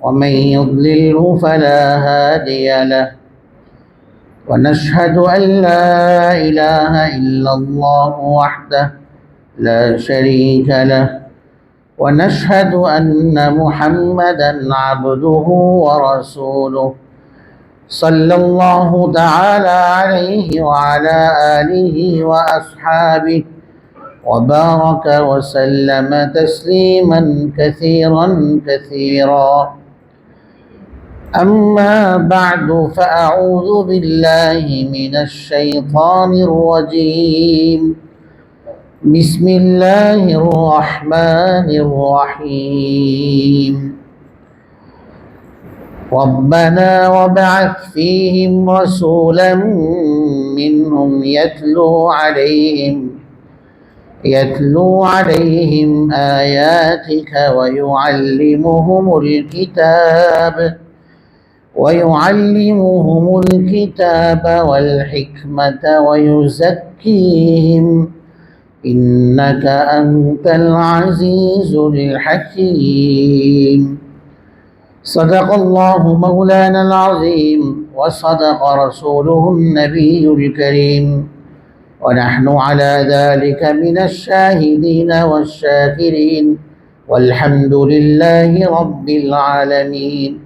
ومن يضلله فلا هادي له. ونشهد أن لا إله إلا الله وحده لا شريك له. ونشهد أن محمدا عبده ورسوله. صلى الله تعالى عليه وعلى آله وأصحابه وبارك وسلم تسليما كثيرا كثيرا. أما بعد فأعوذ بالله من الشيطان الرجيم. بسم الله الرحمن الرحيم. ربنا وابعث فيهم رسولا منهم يتلو عليهم يتلو عليهم آياتك ويعلمهم الكتاب. ويعلمهم الكتاب والحكمة ويزكيهم. إنك أنت العزيز الحكيم. صدق الله مولانا العظيم وصدق رسوله النبي الكريم. ونحن على ذلك من الشاهدين والشاكرين. والحمد لله رب العالمين.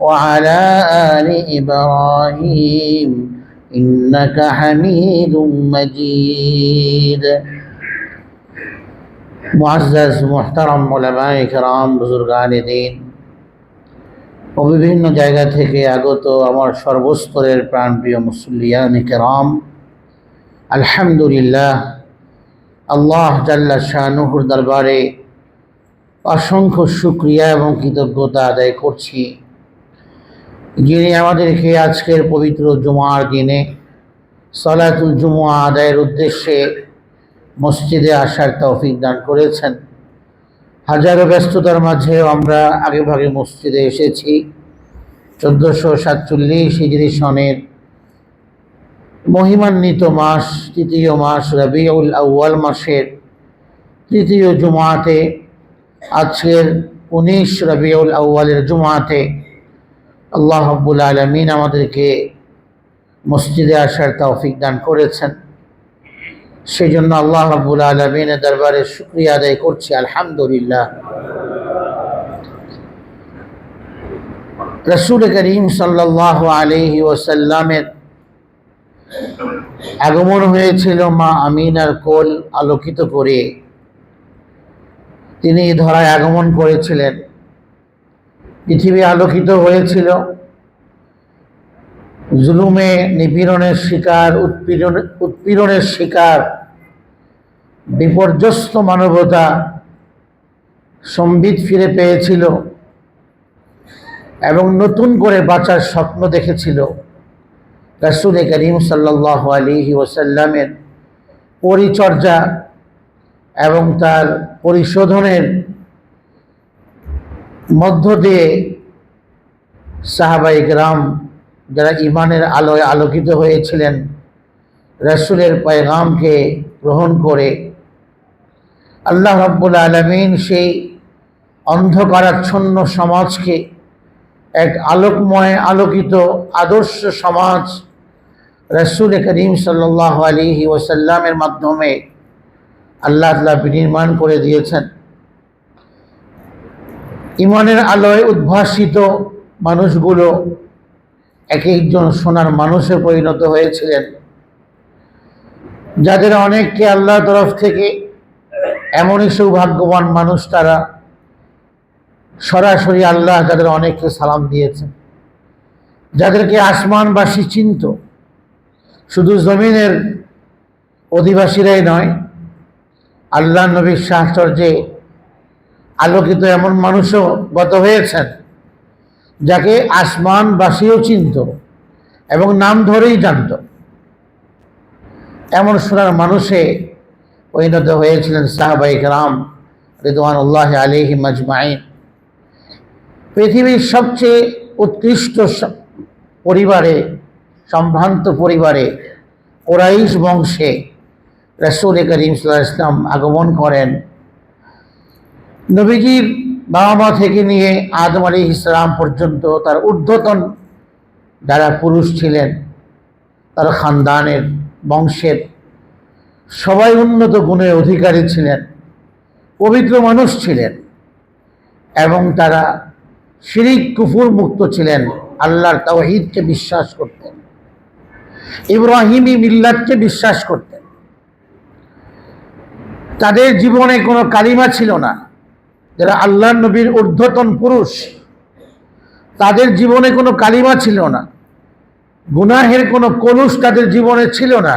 وعلى آل إبراهيم إنك حميد مجيد মুআজ্জাজ মুহতারাম ওলামায়ে কেরাম বুজুর্গান দিন ও বিভিন্ন জায়গা থেকে আগত আমার সর্বস্তরের প্রাণপ্রিয় মুসল্লিয়ান কেরাম আলহামদুলিল্লাহ আল্লাহ জাল্লা শাহনুহুর দরবারে অসংখ্য শুক্রিয়া এবং কৃতজ্ঞতা আদায় করছি যিনি আমাদেরকে আজকের পবিত্র জুমার দিনে সলাতুল জুমুয়া আদায়ের উদ্দেশ্যে মসজিদে আসার তৌফিক দান করেছেন। হাজারো ব্যস্ততার মাঝেও আমরা আগে ভাগে মসজিদে এসেছি। চোদ্দোশো সাতচল্লিশ হিজরি সনের মহিমান্বিত মাস, তৃতীয় মাস রবিউল আউ্য়াল মাসের তৃতীয় জুমাতে, আজকের উনিশ রবিউল আউ্য়ালের জুমাতে আল্লাহ আব্বুল আলমিন আমাদেরকে মসজিদে আসার তৌফিক দান করেছেন। সেই জন্য আল্লাহ রাবুল আলমিনের দরবারে শুক্রিয়া আদায় করছি, আলহামদুলিল্লাহ। রসুল করিম সাল্লাহ আলহি ওসাল্লামের আগমন হয়েছিল মা আমিনার কোল আলোকিত করে। তিনি ধরায় আগমন করেছিলেন। পৃথিবী আলোকিত হয়েছিল। জুলুমে নিপীড়নের শিকার, উৎপীড়ন, উৎপীড়নের শিকার, বিপর্যস্ত মানবতা সম্বিত ফিরে পেয়েছিল এবং নতুন করে বাঁচার স্বপ্ন দেখেছিল রাসুল করিম সাল্লাহ আলিহি ওসাল্লামের পরিচর্যা এবং তার পরিশোধনের মধ্য দিয়ে সাহাবাই গ্রাম যারা ইমানের আলোয় আলোকিত হয়েছিলেন, রসুলের পয়গামকে গ্রহণ করে আল্লাহ রব্বুল আলমিন সেই অন্ধকারাচ্ছন্ন সমাজকে এক আলোকময়, আলোকিত আদর্শ সমাজ রসুল করিম সাল্লাহ আলিহি ওসাল্লামের মাধ্যমে আল্লাহ আল্লাহ বিনির্মাণ করে দিয়েছেন। ইমানের আলোয় উদ্ভাসিত মানুষগুলো এক একজন সোনার মানুষে পরিণত হয়েছিলেন। যাদের অনেককে আল্লাহ তরফ থেকে এমনই সৌভাগ্যবান মানুষ তারা সরাসরি আল্লাহ তাদের অনেককে সালাম দিয়েছেন। যাদেরকে আসমানবাসী চিনত, শুধু জমিনের অধিবাসীরাই নয় আল্লাহ নবীর সাহচর্যে আলোকিত এমন মানুষও গত হয়েছেন, যাকে আসমানবাসীও চিনত এবং নাম ধরেই জানত। এমন সোনার মানুষে পরিণত হয়েছিলেন সাহাবাই রাম রিদওয়ানুল্লাহ আলিহি মাজমাইন পৃথিবীর সবচেয়ে উৎকৃষ্ট পরিবারে, সম্ভ্রান্ত পরিবারে ওরাইশ বংশে রসুল করিম সাল্লাহ ইসলাম আগমন করেন। নবীজির বাবা মা থেকে নিয়ে আদম আলী ইসলাম পর্যন্ত তার ঊর্ধ্বতন যারা পুরুষ ছিলেন, তার খানদানের বংশের সবাই উন্নত গুণের অধিকারী ছিলেন, পবিত্র মানুষ ছিলেন এবং তারা শিরিক, কুফুর মুক্ত ছিলেন, আল্লাহর তাওহীদকে বিশ্বাস করতেন, ইব্রাহিমী মিল্লাতকে বিশ্বাস করতেন। তাদের জীবনে কোনো কালিমা ছিল না। যারা আল্লাহ নবীর ঊর্ধ্বতন পুরুষ, তাদের জীবনে কোনো কালিমা ছিল না। গুনাহের কোনো কলুষ তাদের জীবনে ছিল না।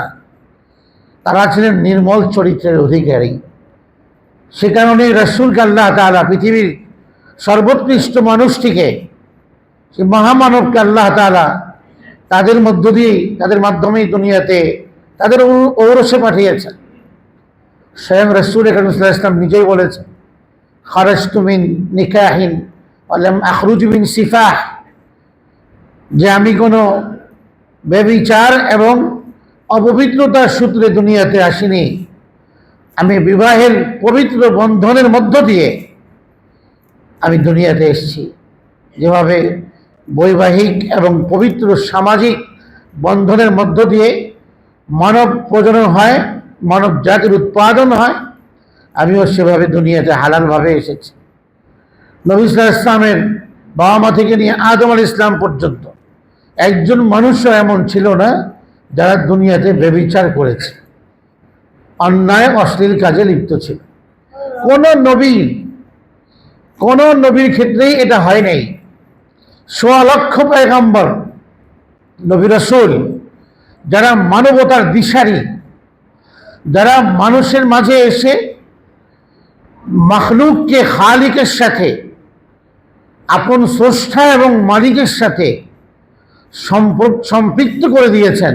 তারা ছিলেন নির্মল চরিত্রের অধিকারী। সে কারণে রসুলকে আল্লাহ তালা পৃথিবীর সর্বোৎকৃষ্ট মানুষটিকে, সে মহামানবকে আল্লাহ তালা তাদের মধ্য দিয়েই তাদের মাধ্যমেই দুনিয়াতে তাদের ঔরসে পাঠিয়েছেন। স্বয়ং রসুল এখানে ইসলাম নিজেই বলেছেন খারজতু মিন নিকাহিন আলম আখরুজ মিন সিফাহ যে আমি কোনো বেবিচার এবং অপবিত্রতার সূত্রে দুনিয়াতে আসিনি। আমি বিবাহের পবিত্র বন্ধনের মধ্য দিয়ে আমি দুনিয়াতে এসেছি। যেভাবে বৈবাহিক এবং পবিত্র সামাজিক বন্ধনের মধ্য দিয়ে মানব প্রজনন হয়, মানব জাতির উৎপাদন হয় আমিও সেভাবে দুনিয়াতে হালালভাবে এসেছি। নবী ইসলাম ইসলামের বাবা মা থেকে নিয়ে আদম আল ইসলাম পর্যন্ত একজন মানুষও এমন ছিল না যারা দুনিয়াতে বেবিচার করেছে। অন্যায়, অশ্লীল কাজে লিপ্ত ছিল। কোন নবীর কোন নবীর ক্ষেত্রেই এটা হয় নাই। সোয়া লক্ষ পয়গম্বর, নবী রসুল, যারা মানবতার দিশারি, যারা মানুষের মাঝে এসে মখলুককে খালিকের সাথে, আপন স্রষ্টা এবং মালিকের সাথে সম্পৃক্ত করে দিয়েছেন।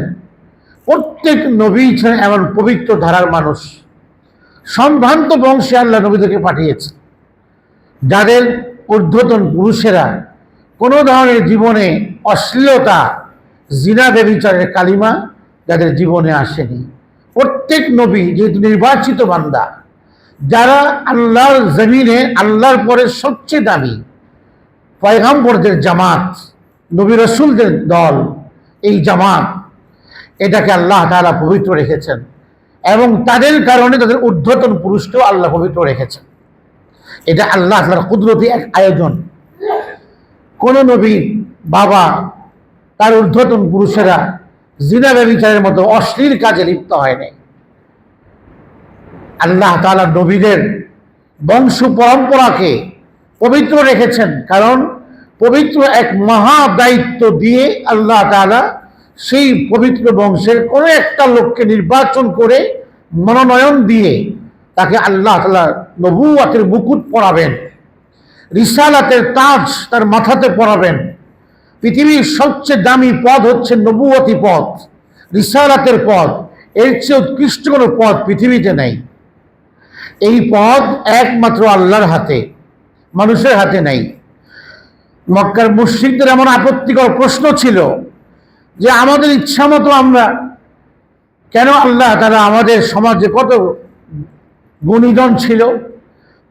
প্রত্যেক নবী ছিলেন এমন পবিত্র ধারার মানুষ। সম্ভ্রান্ত বংশে আল্লাহ নবীদেরকে পাঠিয়েছে যাদের ঊর্ধ্বতন পুরুষেরা কোনো ধরনের জীবনে অশ্লীলতা, জিনা বেবিচারের কালিমা যাদের জীবনে আসেনি। প্রত্যেক নবী যেহেতু নির্বাচিত বান্দা যারা আল্লাহর জমিনে, আল্লাহর পরে সবচেয়ে দামি, পয়গাম্বরদের জামাত, নবী রসুলদের দল, এই জামাত, এটাকে আল্লাহ তারা পবিত্র রেখেছেন। এবং তাদের কারণে তাদের ঊর্ধ্বতন পুরুষকেও আল্লাহ পবিত্র রেখেছেন। এটা আল্লাহ তাআলার কুদরতি এক আয়োজন। কোন নবীর বাবা, তার ঊর্ধ্বতন পুরুষেরা জিনা ব্যবিচারের মতো অশ্লীল কাজে লিপ্ত হয়নি আল্লাহ তাআলা নবীদের বংশ পরম্পরাকে পবিত্র রেখেছেন। কারণ পবিত্র এক মহা দায়িত্ব দিয়ে আল্লাহ তাআলা সেই পবিত্র বংশের কোনো একটা লোককে নির্বাচন করে মনোনয়ন দিয়ে তাকে আল্লাহ তাআলা নবুয়াতের মুকুট পরাবেন, রিসালাতের তাজ তার মাথাতে পরাবেন। পৃথিবীর সবচেয়ে দামি পদ হচ্ছে নবুয়তি পদ, রিসালাতের পদ। এর চেয়ে উৎকৃষ্ট কোনো পদ পৃথিবীতে নেই। এই পদ একমাত্র আল্লাহর হাতে, মানুষের হাতে নাই। মক্কার মুশ্রিকদের এমন আপত্তিকর প্রশ্ন ছিল যে আমাদের ইচ্ছা মতো আমরা কেন আল্লাহ তারা আমাদের সমাজে কত গুণীজন ছিল,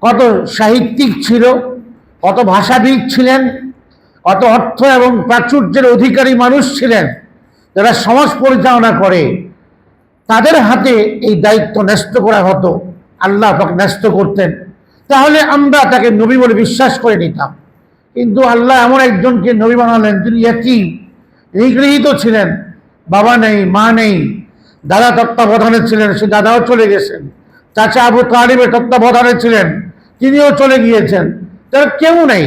কত সাহিত্যিক ছিল, কত ভাষাবিদ ছিলেন, কত অর্থ এবং প্রাচুর্যের অধিকারী মানুষ ছিলেন যারা সমাজ পরিচালনা করে, তাদের হাতে এই দায়িত্ব ন্যস্ত করা হতো। আল্লাহ পাক ন্যস্ত করতেন। তাহলে আমরা তাকে নবী বলে বিশ্বাস করে নিতাম। কিন্তু আল্লাহ এমন একজনকে নবী বানালেন তিনি একই নিগৃহীত ছিলেন, বাবা নেই, মা নেই, দাদা তত্ত্বাবধানে ছিলেন, সে দাদাও চলে গেছেন, চাচা আবু তালিবের তত্ত্বাবধানে ছিলেন, তিনিও চলে গিয়েছেন। তার কেউ নেই।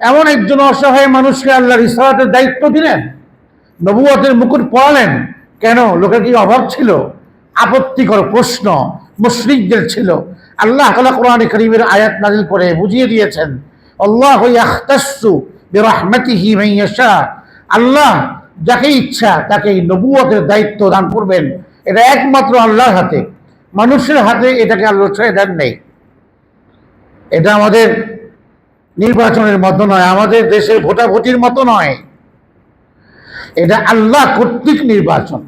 এমন একজন অসহায় মানুষকে আল্লাহর ইসলাতের দায়িত্ব দিলেন, নবুয়তের মুকুট পড়ালেন কেন? লোকের কি অভাব ছিল? আপত্তিকর প্রশ্ন। মুশরিকদের ছিল। আল্লাহ তালা কোরআন করিমের আয়াত নাজিল করে বুঝিয়ে দিয়েছেন। আল্লাহ আল্লাহ যাকে ইচ্ছা তাকে নবুয়তের দায়িত্ব দান করবেন। এটা একমাত্র আল্লাহর হাতে। মানুষের হাতে এটাকে আল্লাহ ছেড়ে দেন নেই। এটা আমাদের নির্বাচনের মতো নয়, আমাদের দেশের ভোটাভুটির মতো নয়। এটা আল্লাহ কর্তৃক নির্বাচন।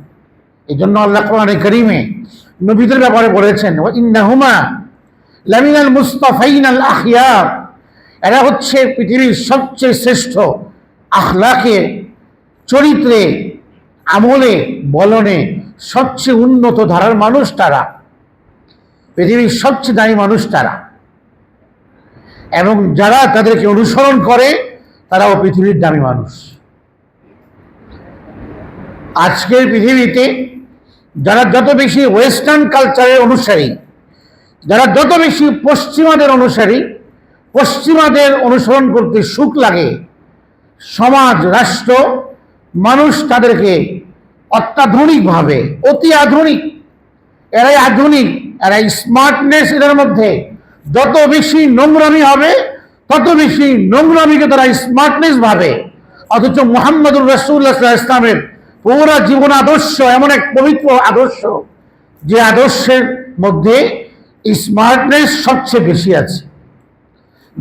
এই জন্য আল্লাহ কোরআনে করিমে নবীদের ব্যাপারে বলেছেন ইন্নাহুমা লামিনাল মুস্তাফাইন আল আখিয়ার এরা হচ্ছে পৃথিবীর সবচেয়ে শ্রেষ্ঠ আখলাকে, চরিত্রে, আমলে, বলনে সবচেয়ে উন্নত ধারার মানুষ তারা। পৃথিবীর সবচেয়ে দায়ী মানুষ তারা। এবং যারা তাদেরকে অনুসরণ করে, তারাও পৃথিবীর দামি মানুষ। আজকের পৃথিবীতে যারা যত বেশি ওয়েস্টার্ন কালচারের অনুসারী, যারা যত বেশি পশ্চিমাদের অনুসারী, পশ্চিমাদের অনুসরণ করতে সুখ লাগে, সমাজ, রাষ্ট্র, মানুষ তাদেরকে অত্যাধুনিকভাবে, অতি আধুনিক, এরাই আধুনিক, এরাই স্মার্টনেস এদের মধ্যে। যত বেশি নোংরামি হবে, তত বেশি নোংরামিকে তারা স্মার্টনেস ভাবে। অথচ মোহাম্মদুর রসুল্লাহ ইসলামের পুরা জীবন আদর্শ, এমন এক পবিত্র আদর্শ যে আদর্শের মধ্যে স্মার্টনেস সবচেয়ে বেশি আছে।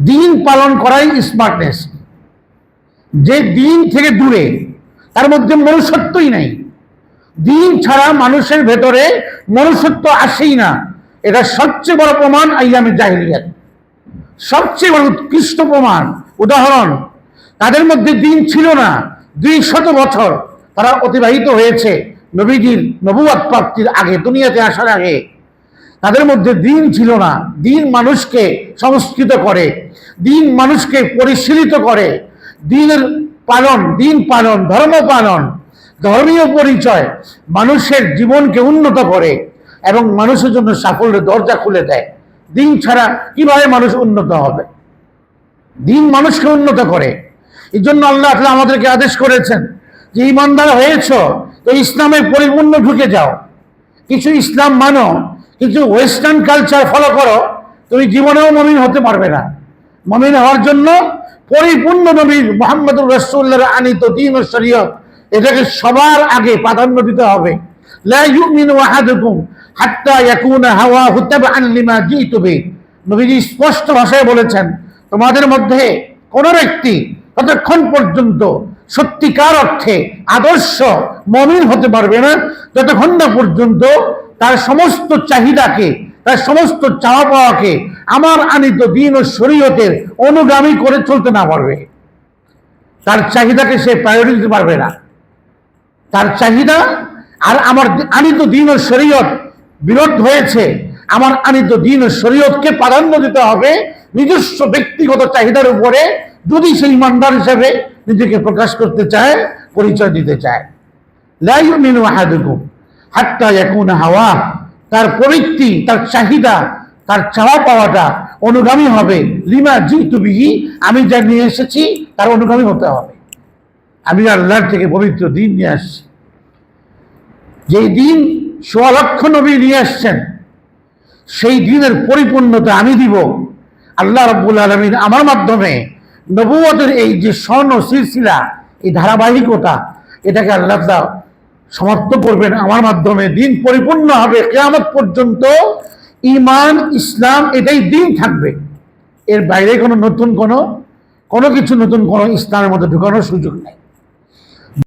দিন পালন করাই স্মার্টনেস যে দিন থেকে দূরে, তার মধ্যে মনুষ্যত্বই নাই। দিন ছাড়া মানুষের ভেতরে মনুষ্যত্ব আসেই না। এটা সবচেয়ে বড় প্রমাণ আইয়ামের জাহিলিয়াত। সবচেয়ে বড় উৎকৃষ্ট প্রমাণ, উদাহরণ, তাদের মধ্যে দিন ছিল না, দুই শত বছর। তারা অতিবাহিত হয়েছে নবীজির নবুয়াত প্রাপ্তির আগে, দুনিয়াতে আসার আগে। তাদের মধ্যে দিন ছিল না। দিন মানুষকে সংস্কৃত করে, দিন মানুষকে পরিশীলিত করে। দিনের পালন, দিন পালন, ধর্ম পালন, ধর্মীয় পরিচয় মানুষের জীবনকে উন্নত করে এবং মানুষের জন্য সাফল্যের দরজা খুলে দেয়। দিন ছাড়া কীভাবে মানুষ উন্নত হবে? দিন মানুষকে উন্নত করে। এই জন্য আল্লাহ আমাদেরকে আদেশ করেছেন যে ইমানদার হয়েছ তো ইসলামের পরিপূর্ণ ঢুকে যাও। কিছু ইসলাম মানো, কিছু ওয়েস্টার্ন কালচার ফলো করো, তুমি জীবনেও মমিন হতে পারবে না। মমিন হওয়ার জন্য পরিপূর্ণ নবীর মোহাম্মদুর রসুল্লাহ আনিত দিন শরীয়ত, এটাকে সবার আগে প্রাধান্য দিতে হবে। নবীজি স্পষ্ট ভাষায় বলেছেন, তোমাদের মধ্যে কোন ব্যক্তি ততক্ষণ পর্যন্ত সত্যিকার অর্থে আদর্শ মমিন হতে পারবে না। যতক্ষণ না পর্যন্ত তার সমস্ত চাহিদাকে, তার সমস্ত চাওয়া পাওয়াকে আমার আনিত দিন ও শরীয়তের অনুগামী করে চলতে না পারবে। তার চাহিদাকে সে প্রায়োরিটি দিতে পারবে না। তার চাহিদা আর আমার আনিত দিন ও শরীয়ত বিরোধ হয়েছে, আমার আনিত দিন ও শরীয়তকে প্রাধান্য দিতে হবে নিজস্ব ব্যক্তিগত চাহিদার উপরে। যদি সে ইমানদার হিসাবে নিজেকে প্রকাশ করতে চায়, পরিচয় দিতে চায়। লা ইউমিনু আহাদুকুম হাত্তা ইয়াকুনা হাওয়া। তার প্রবৃত্তি তার চাহিদা, তার চাওয়া পাওয়াটা অনুগামী হবে। লিমা জি বিহি, আমি যা নিয়ে এসেছি, তার অনুগামী হতে হবে। আমি আল্লাহর থেকে পবিত্র দিন নিয়ে আসছি। যেই দিন সোয়া নবী নিয়ে আসছেন, সেই দিনের পরিপূর্ণতা আমি দিব। আল্লাহ রব্বুল আলমিন আমার মাধ্যমে নবুয়তের এই যে স্বর্ণ সিলসিলা, এই ধারাবাহিকতা, এটাকে আল্লাহ সমাপ্ত করবেন আমার মাধ্যমে। দিন পরিপূর্ণ হবে, কেয়ামত পর্যন্ত ইমান ইসলাম, এটাই দিন থাকবে। এর বাইরে কোনো নতুন কোনো কোনো কিছু নতুন কোনো ইসলামের মধ্যে ঢুকানোর সুযোগ নেই।